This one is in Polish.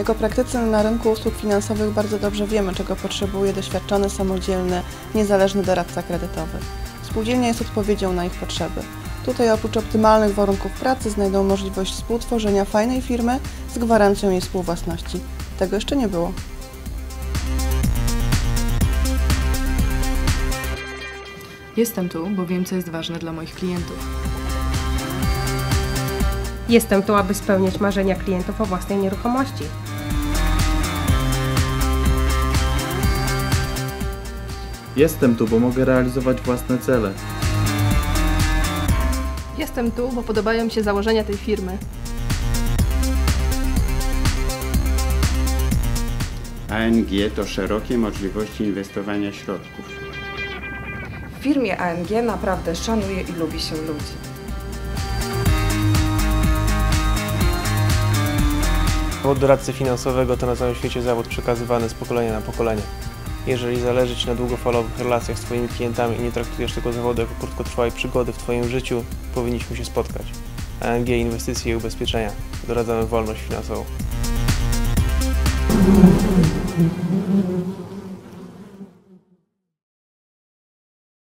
Jako praktycy na rynku usług finansowych bardzo dobrze wiemy, czego potrzebuje doświadczony, samodzielny, niezależny doradca kredytowy. Spółdzielnia jest odpowiedzią na ich potrzeby. Tutaj oprócz optymalnych warunków pracy znajdą możliwość współtworzenia fajnej firmy z gwarancją jej współwłasności. Tego jeszcze nie było. Jestem tu, bo wiem, co jest ważne dla moich klientów. Jestem tu, aby spełniać marzenia klientów o własnej nieruchomości. Jestem tu, bo mogę realizować własne cele. Jestem tu, bo podobają mi się założenia tej firmy. ANG to szerokie możliwości inwestowania środków. W firmie ANG naprawdę szanuje i lubi się ludzi. Zawód doradcy finansowego to na całym świecie zawód przekazywany z pokolenia na pokolenie. Jeżeli zależy Ci na długofalowych relacjach z Twoimi klientami i nie traktujesz tego zawodu jako krótkotrwałej przygody w Twoim życiu, powinniśmy się spotkać. ANG Inwestycje i Ubezpieczenia. Doradzamy wolność finansową.